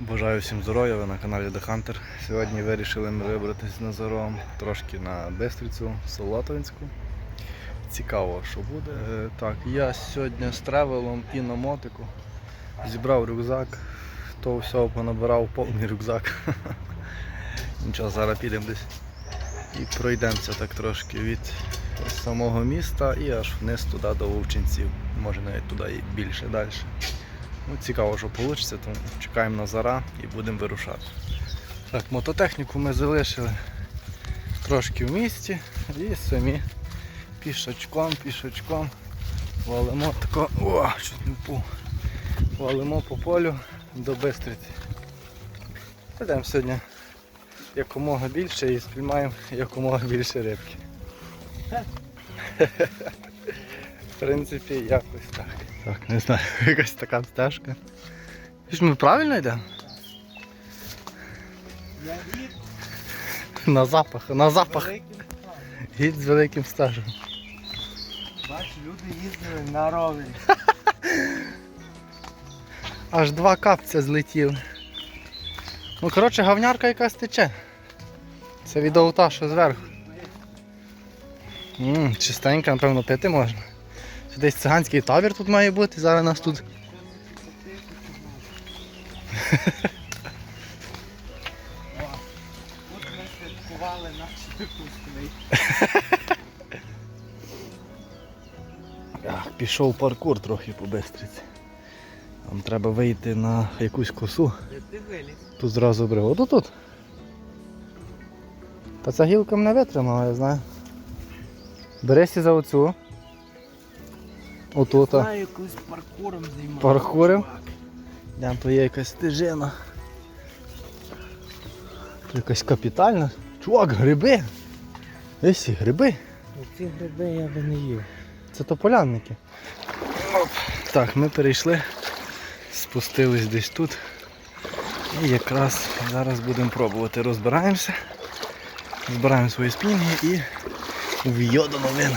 Бажаю всім здоров'я, ви на каналі The Hunter. Сьогодні вирішили ми вибратися на Зором трошки на Бистрицю, Солотовинську. Цікаво, що буде. Е, Так, я сьогодні з тревелом і на мотику. Зібрав рюкзак, то всього понабирав повний рюкзак. Нічого, зараз підемо десь і пройдемося так трошки від самого міста і аж вниз туди до Вовчинців. Може навіть туди і більше далі. Ну, цікаво, що вийде, тому чекаємо на зара і будемо вирушати. Так, мототехніку ми залишили трошки в місті і самі пішочком, пішочком валимо тако, о, чуть не впав. Валимо по полю до Бистриці. Підемо сьогодні якомога більше і спіймаємо якомога більше рибки. В принципі, якось так. Так, не знаю, якась така стежка. Ж ми правильно йдемо? Я гід На запах, на запах. Гід з великим стажем. Бачу, люди їздили на ровері. Аж два капця злетіли. Ну, коротше, гавнярка якась тече. Це від аута, що зверху. Ммм, чистенько, напевно, пити можна. Десь циганський табір тут має бути, зараз нас тут. О, Тут ми святкували наш випускний. Пішов паркур трохи по бистриці. Нам треба вийти на якусь косу. Тут зразу брив. Ото тут. Та ця гілка мене витримала, я знаю. Берися за оцю. Отут. а. Знаю, якось паркуром займався. Паркуром? Там то є якась стежина. Якась капітальна. Чувак, гриби. Есі, гриби. Ці гриби я би не їв. Це тополянники. Оп. Так, ми перейшли, спустились десь тут. І якраз зараз будемо пробувати. Розбираємося, збираємо свої спінги і в'йо до новин.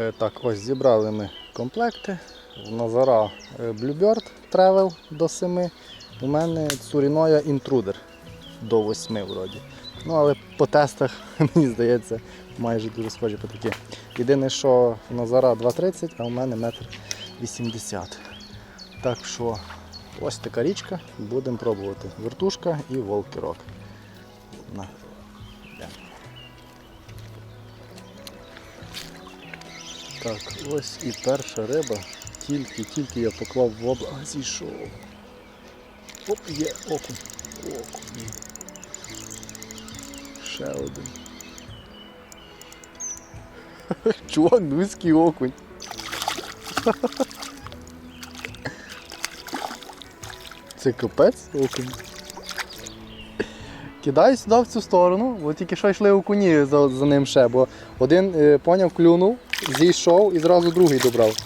Так, ось зібрали ми комплекти. Назара е, Bluebird Travel до 7. У мене Цуріноя Intruder до 8 вроді. Ну, але по тестах, мені здається, майже дуже схожі по такі. Єдине, що Назара 2,30, а у мене 1,80 м. Так що ось така річка, будемо пробувати. Вертушка і волкерок. Так, ось і перша риба. Тільки-тільки я поклав в обла. А, зійшов. Оп, є окунь. Окунь. Ще один. Чувак, близький окунь. Це капець окунь. Кидай сюди в цю сторону, бо тільки що йшли окуні за, за ним ще, бо один е, поняв, клюнув, зійшов і зразу другий добрав.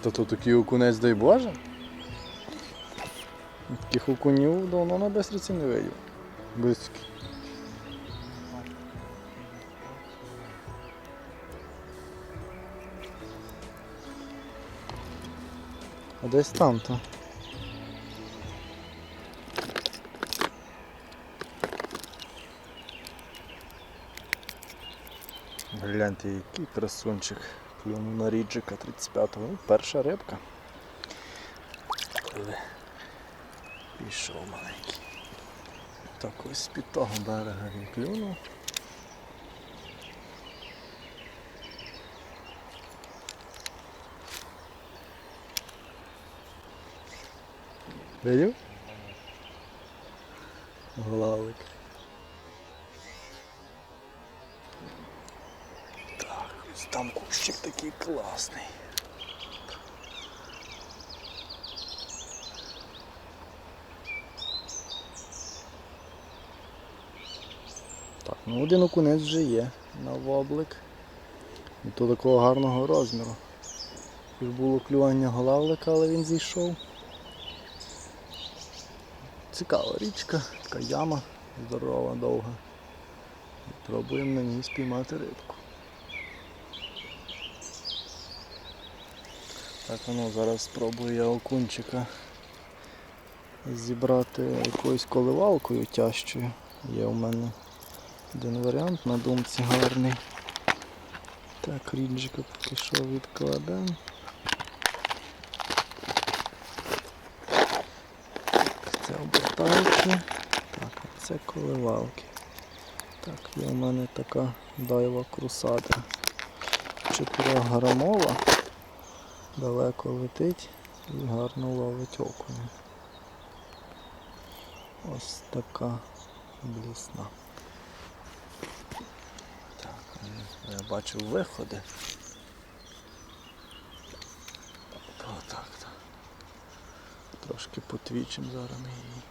Та то такий окунець, дай Боже. Таких окунів давно на Бестриці не видів. Близькі. А десь там то. Гляньте, який красунчик. Клюнув на ріджика 35-го. Ну, перша рибка. Коли пішов маленький. Так ось з-під того берега він клюнув. Видів? Главик. Так, ось там кущик такий класний. Так, ну один окунець вже є на воблик. І то такого гарного розміру. Тут було клювання главлика, але він зійшов. Цікава річка, така яма здорова, довга. Пробуємо на ній спіймати рибку. Так, ну зараз спробую я окунчика зібрати якоюсь коливалкою тяжчою. Є у мене один варіант на думці гарний. Так, ріджика поки що відкладемо. Це обертаючи. Так, це коливалки. Так, є у мене така дайва крусадер. 4 грамова. Далеко летить і гарно ловить окуня. Ось така блісна. Так, я бачу виходи. Отак, так. Трошки потвічим зараз її.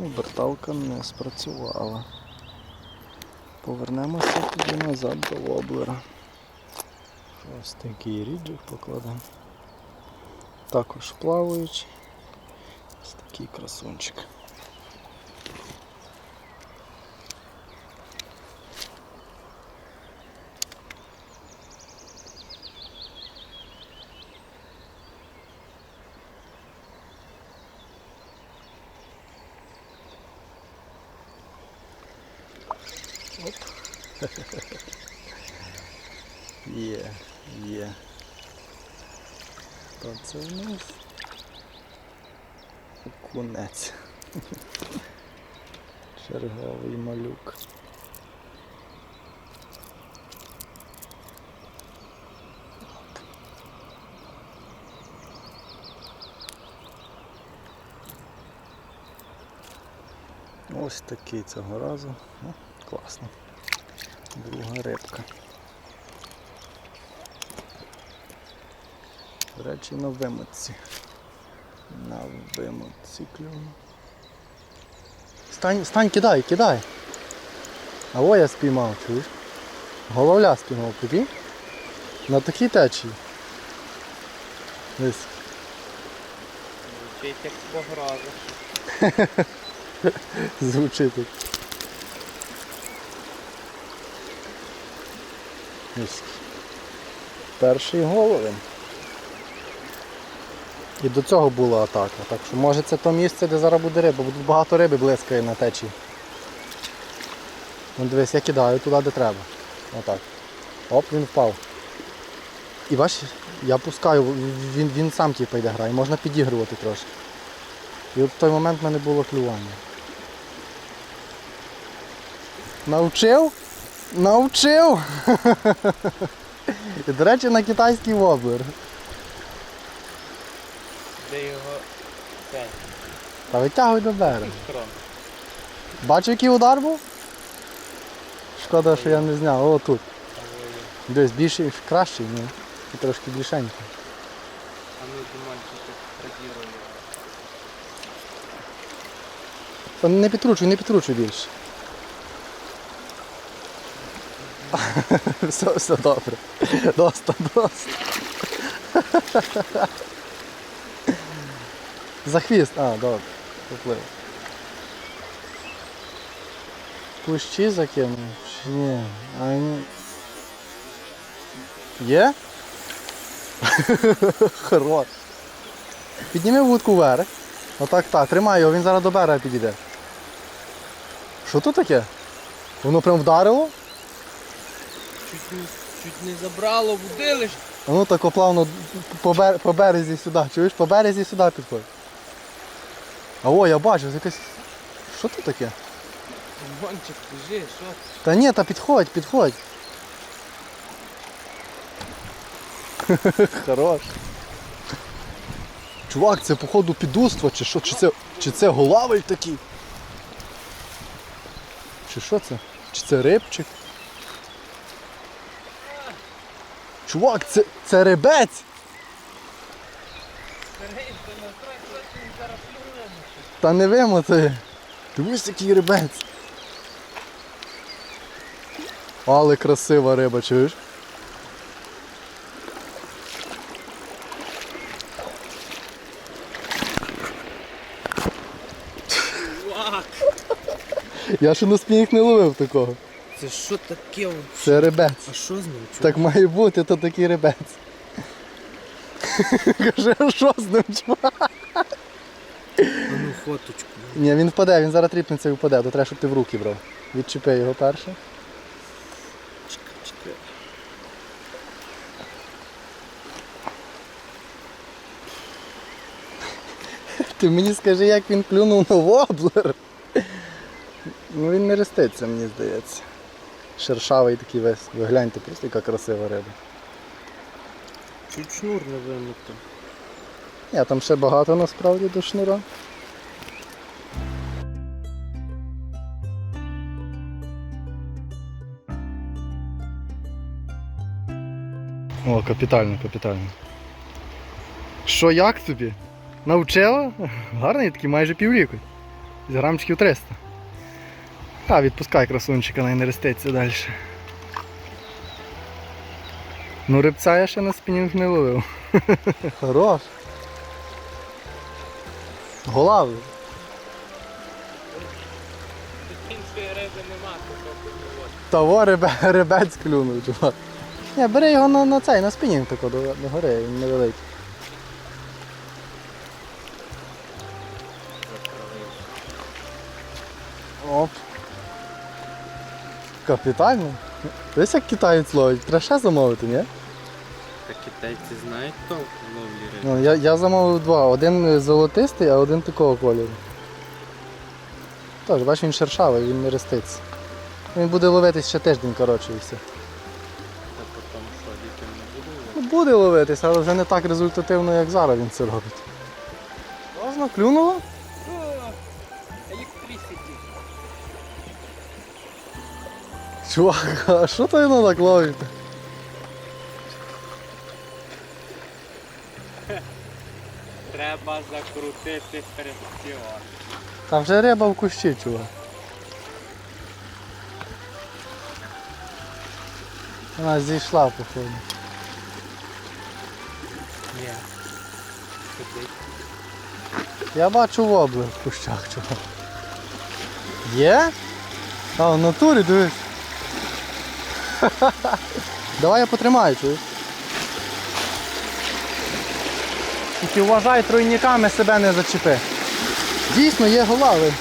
Ну, верталка не спрацювала. Повернемося тоді назад до воблера. Ось такий ріджик покладемо. Також плаваючий. Ось такий красунчик. Є, є. Хто це в нас? Окунець. Черговий малюк. Ось такий цього разу. Ну, класно. Друга рибка. До речі, на вимочці. На вимочці клюну. Стань, стань, кидай, кидай. А о я спіймав, чуєш? Головля спіймав, прикинь? На такій течії. Десь. Звучить як погроза. Звучить так. Ось. Перший головень. І до цього була атака. Так що може це то місце, де зараз буде риба, бо тут багато риби блискає на течії. Ну дивись, я кидаю туди, де треба. Отак. Оп, він впав. І бачиш, я пускаю, він, він сам типу, йде грає, можна підігрувати трошки. І от в той момент в мене було клювання. Навчив? Навчив! І, до речі, на китайський воблер. Де його це, Та витягуй до берега. строн. Бачив, який удар був? Шкода, що я не зняв. О, тут. Десь більший, кращий, ні. І трошки більшенький. А ну Димончик продірує. Та не підкручуй, не підкручуй більше. все, все добре. Доста, доста. За хвіст. А, добре. Поплив. Кущі закинув? Ні? А ні. Є? Хорош. Підніми вудку вверх. Отак так, тримай його, він зараз до берега підійде. Що тут таке? Воно прям вдарило? Чуть не, чуть не забрало будилиш. А ну так плавно по, бер... по березі сюди. Чуєш, по березі сюди підходь. А о, я бачу, це якась. Що тут таке? Димончик, біжи, що? Та ні, та підходь, підходь. Хорош. Чувак, це походу підуство, чи що? Чи це, чи це голавель такий? Чи що це? Чи це рибчик? Чувак, це це рибець! Та не вимотає. Дивись, який рибець. Але красива риба, чуєш? Я ще на спінінг не ловив такого. Це що таке? Це ребець. А що з ним? Чого? Так має бути, то такий ребець. Каже, а що з ним, чувак? А ну фоточку. Ні, він впаде, він зараз тріпнеться і впаде, то треба, щоб ти в руки брав. Відчепи його перше. Чекай, чекай. Ти мені скажи, як він клюнув на воблер. Ну він не реститься, мені здається. Шершавий такий весь. Ви гляньте, просто яка красива риба. Чуть шнур не вимито. Ні, там ще багато насправді до шнура. О, капітально, капітально. Що як тобі? Навчила? Гарний такий майже півріку. З грамчиків 300. А, відпускай красунчика, най не реститься далі. Ну, рибця я ще на спінінг не ловив. Хорош. Голавий. Іншої риби нема, то Того ребе, ребець клюнув, чувак. Ні, бери його на, на цей, на спінінг тако до, до гори, він невеликий. Капітально. Десь як китаєць ловить, треба ще замовити, ні? Та китайці знають толк в ловлі риби. Ну, я, я замовив два. Один золотистий, а один такого кольору. Тож, бачиш, він шершавий, він не реститься. Він буде ловитись ще тиждень, коротше, і все. Та потім що, дітям не буде ловити? Ну, буде ловитись, але вже не так результативно, як зараз він це робить. Можна, клюнуло? Чувак, а що то воно так ловить? Треба закрутити хрестіор. Там вже риба в кущі, чувак. Вона зійшла, походу. Ні. Сидить. Я бачу вобли в кущах, чувак. Є? А, в натурі дивись. Давай я потримаю, чуєш? Тільки вважай тройниками себе не зачепи. Дійсно, є голави.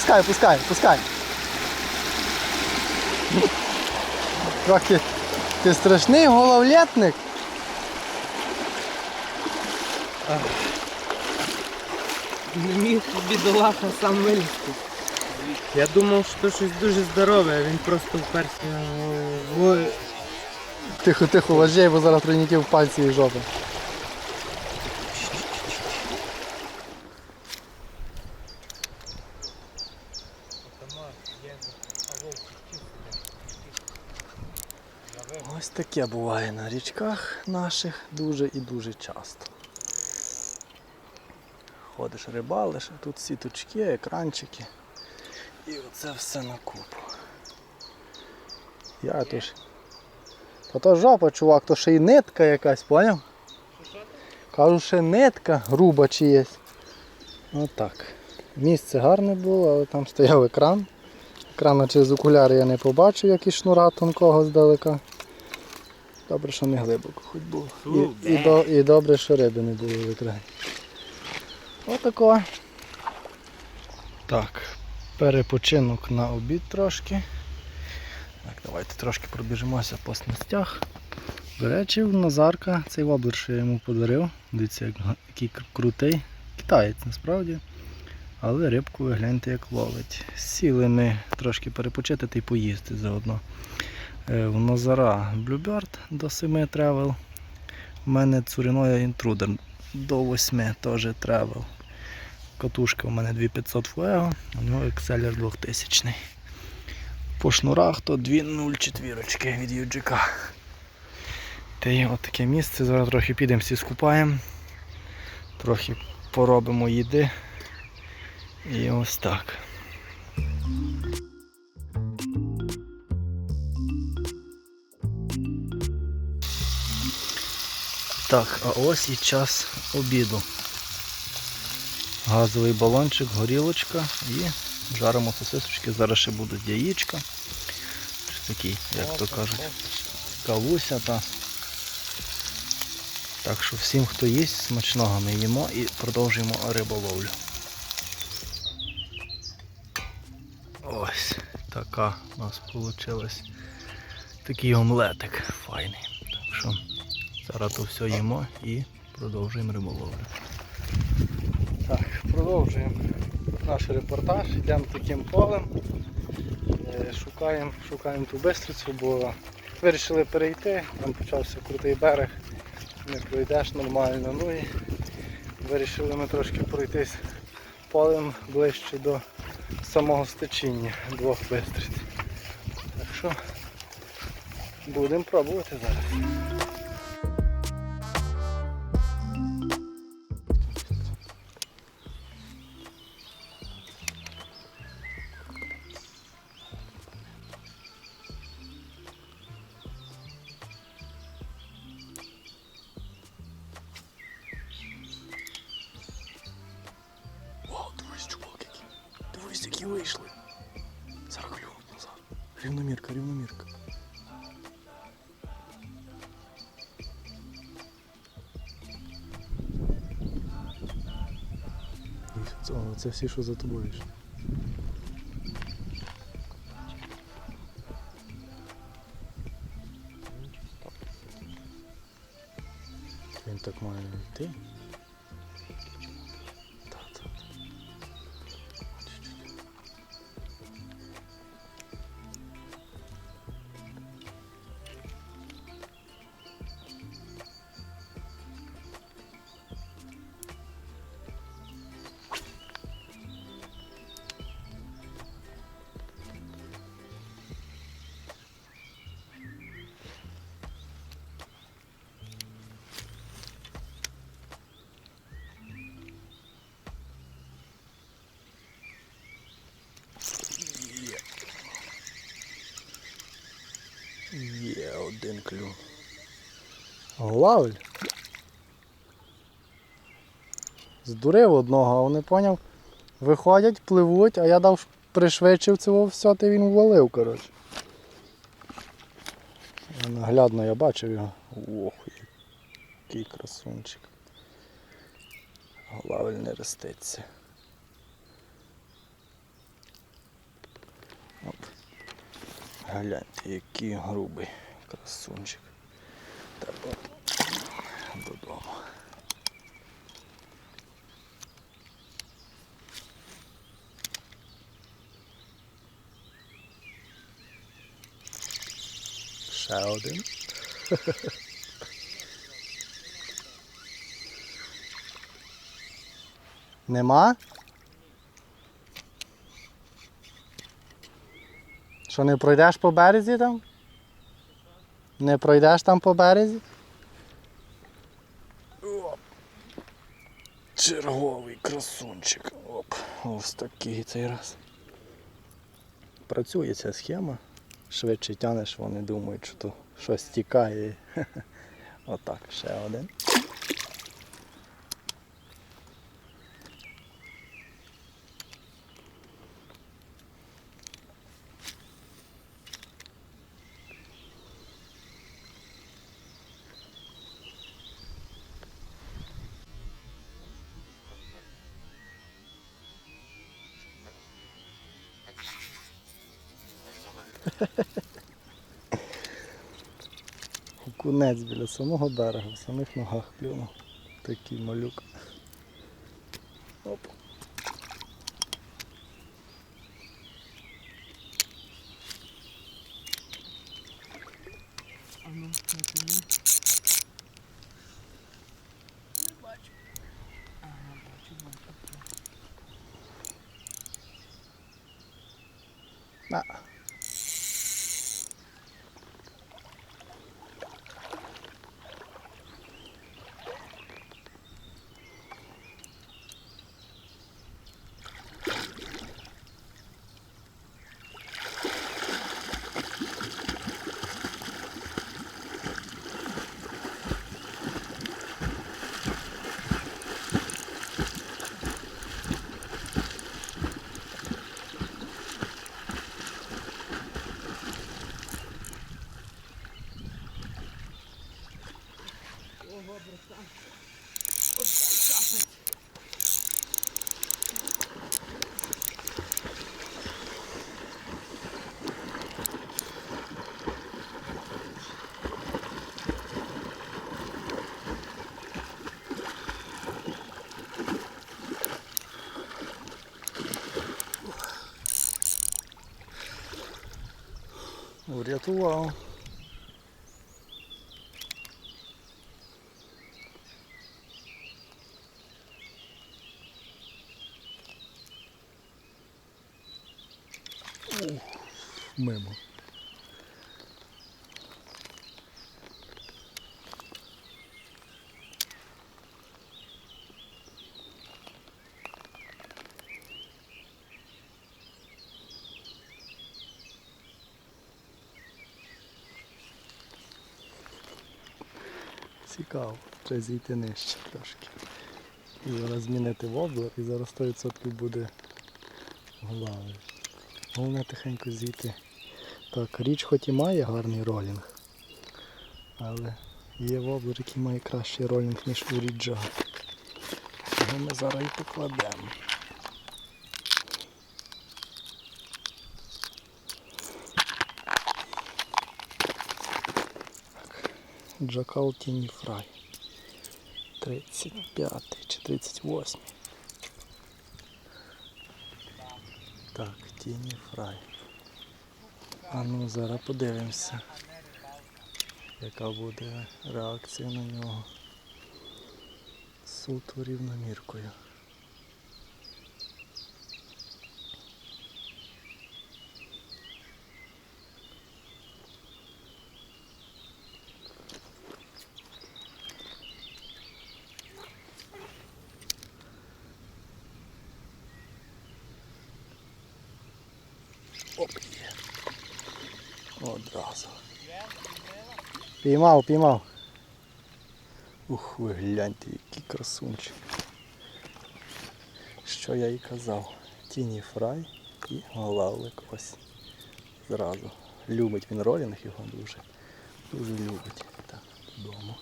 Пускай, пускай, пускай. Трохи ти страшний головлетник. Не міг бідолаха сам вилізти. Я думав, що щось дуже здорове, він просто вперся в Тихо, тихо, вважай, бо зараз тройників в пальці і жопи. Ось таке буває на річках наших дуже і дуже часто. Ходиш рибалиш, а тут сіточки, екранчики. І оце все на купу. Я то ж. Та то жопа, чувак, то ще й нитка якась, поняв? Кажу, ще нитка груба чиєсь. Отак. Місце гарне було, але там стояв екран. Екрана через окуляри я не побачив, як і шнура тонкого здалека. Добре, що не глибоко хоч було. І, і, до, і добре, що риби не було в екрані. Отако. Так, перепочинок на обід трошки. Так, давайте трошки пробіжимося по снастях. До речі, в Назарка цей воблер, що я йому подарив. Дивіться, який крутий. Китаєць насправді. Але рибку ви гляньте як ловить. Сіли ми трошки перепочити та й поїсти заодно. Е, В Назара Bluebird до 7 тревел. У мене Цуріноя Intruder до 8 теж тревел. Катушка у мене 2500 Fuego, у нього Exceller 2000. По шнурах то 2.04 від UGK. Та є таке місце. Зараз трохи підемо всі скупаємо. Трохи поробимо їди. І ось так. Так, а ось і час обіду. Газовий балончик, горілочка і жаримо сосисочки. Зараз ще будуть яєчка. Такий, як то кажуть, кавуся та. Так що всім, хто їсть, смачного ми їмо і продовжуємо риболовлю. Ось така у нас вийшла. Такий омлетик файний. Так що зараз то все їмо і продовжуємо риболовлю. Так, продовжуємо наш репортаж. Йдемо таким полем. Е, Шукаємо, шукаємо ту бистрицю, бо вирішили перейти, там почався крутий берег, не пройдеш нормально. Ну і вирішили ми трошки пройтись полем ближче до самого стечіння двох бистриць. Так що будемо пробувати зараз. Рівномірка, рівномірка. О, це всі, що за тобою. Один клюв. Лавль. Здурив одного, а вони поняв. Виходять, пливуть, а я дав пришвидшив цього все, ти він ввалив, коротше. Наглядно я бачив його. Ох, який красунчик. Лавель не роститься. Оп. Гляньте, який грубий красунчик. Треба додому. Ще один. Нема? Що не пройдеш по березі там? Не пройдеш там по березі? Оп. Черговий красунчик. Оп. Ось такий цей раз. Працює ця схема. Швидше тянеш, вони думають, що тут щось тікає. Отак, ще один. Окунець біля самого берега, в самих ногах плюнув. Такий малюк. Оп. На. Врятував. Мимо. Цікаво, треба зійти нижче трошки. І зараз змінити воблер і зараз 100% буде главою. Головне тихенько зійти. Так, річ хоч і має гарний ролінг, але є воблер, який має кращий ролінг, ніж у ріджа. Його ми зараз і покладемо. Джакал Тіні Фрай. 35 чи 38. Так, Тіні Фрай. А ну зараз подивимося, яка буде реакція на нього. Суто рівноміркою. Оп, є. Одразу. Піймав, піймав. Ух, ви гляньте, який красунчик. Що я і казав. Тіні фрай і голавлик ось. Зразу. Любить він ролінг його дуже. Дуже любить. Так, додому.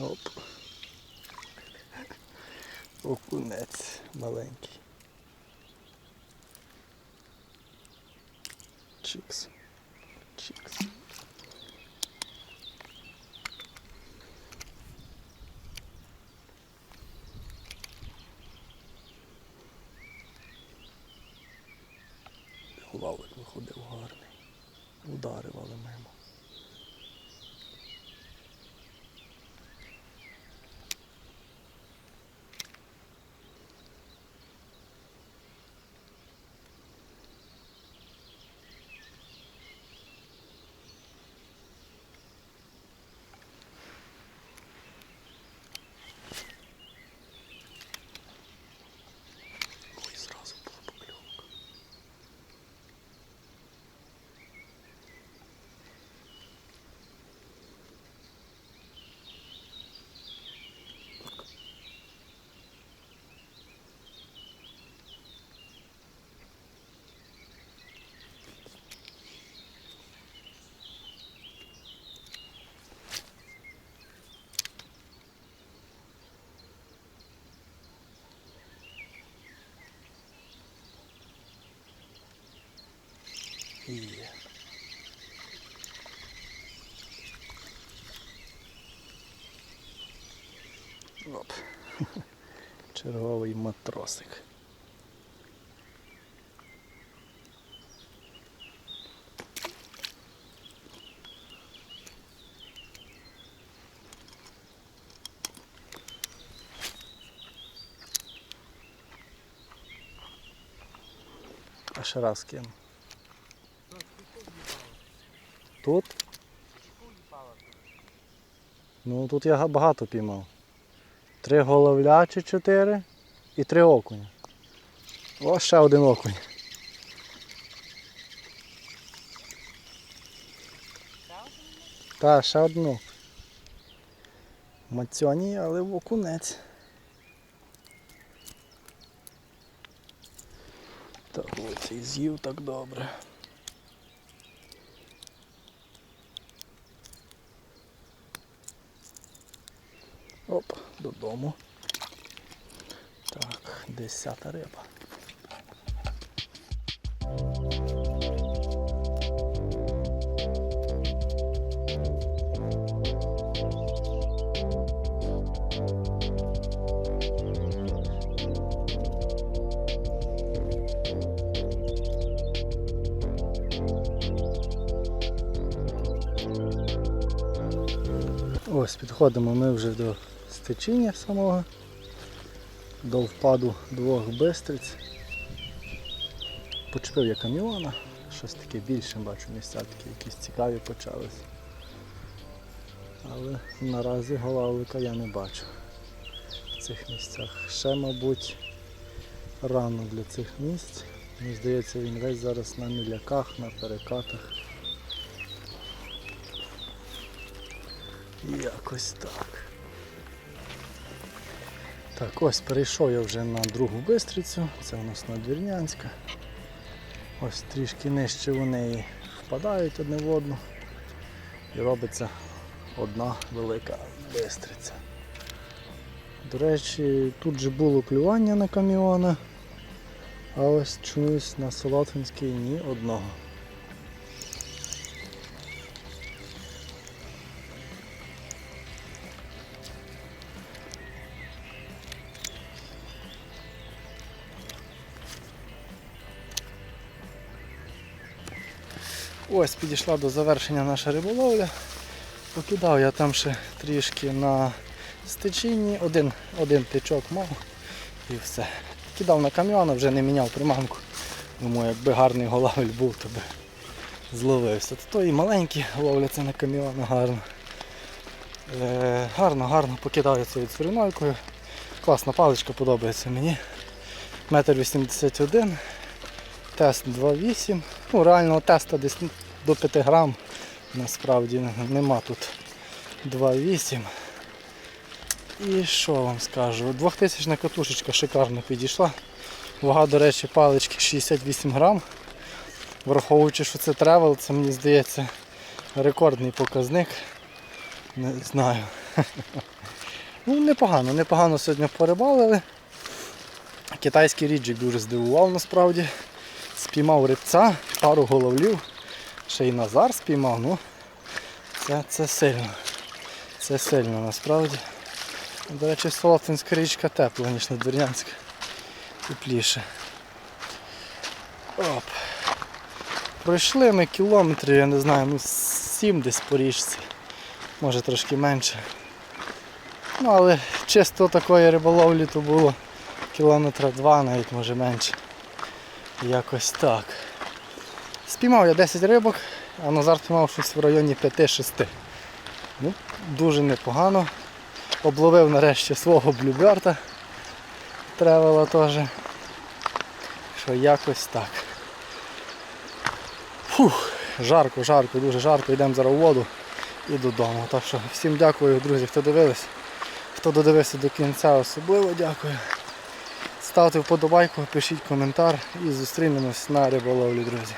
Оп. Окунець маленький. Чикс. є. Оп. Черговий матросик. Аж раз кину. Тут? Ну тут я багато піймав. Три головля чи чотири і три окуня. О, ще один окунь. Та, ще одну. Мацьоні, але в окунець. Так, ось і з'їв так добре. Оп, додому. Так, десята риба. Ось підходимо ми вже до стечіння самого, до впаду двох бистриць. Почепив я каміона, щось таке більше бачу, місця такі якісь цікаві почались. Але наразі голавлика я не бачу в цих місцях. Ще, мабуть, рано для цих місць. Мені здається, він весь зараз на міляках, на перекатах. Якось так. Так, ось перейшов я вже на другу бистрицю, це у нас надвірнянська. Ось трішки нижче вони впадають одне в одну і робиться одна велика бистриця. До речі, тут же було клювання на каміона, а ось чомусь на Солотвинській ні одного. Ось підійшла до завершення наша риболовля. Покидав я там ще трішки на стечінні, один, один тичок мав і все. Кидав на кам'яна, вже не міняв приманку. Думаю, якби гарний голавель був, то би зловився. То і маленькі ловляться на кам'яна гарно. Е, гарно, гарно покидав я цією цвіринойкою. Класна паличка подобається мені. Метр 81, тест 2,8. Ну, реального теста десь до 5 грам. Насправді нема тут 2,8. І що вам скажу? 2000 катушечка шикарно підійшла. Вага, до речі, палички 68 грам. Враховуючи, що це тревел, це мені здається рекордний показник. Не знаю. Ну, непогано, непогано сьогодні порибалили. Китайський ріджик дуже здивував насправді. Спіймав рибця, пару головлів, ще й Назар спіймав, ну це, це сильно. Це сильно насправді. До речі, Солотвинська річка тепла, ніж Надвірнянська. Тепліше. Оп. Пройшли ми кілометрів, я не знаю, ну 7 десь по річці. Може трошки менше. Ну але чисто такої риболовлі то було кілометра два, навіть може менше. Якось так. Спіймав я 10 рибок, а Назар спіймав щось в районі 5-6. Ну, дуже непогано. Обловив нарешті свого блюберта. Тревела теж. Що якось так. Фух, жарко, жарко, дуже жарко, йдемо зараз у воду і додому. Так що всім дякую, друзі, хто дивились. Хто додивився до кінця, особливо дякую. Ставте вподобайку, пишіть коментар і зустрінемось на риболовлі, друзі.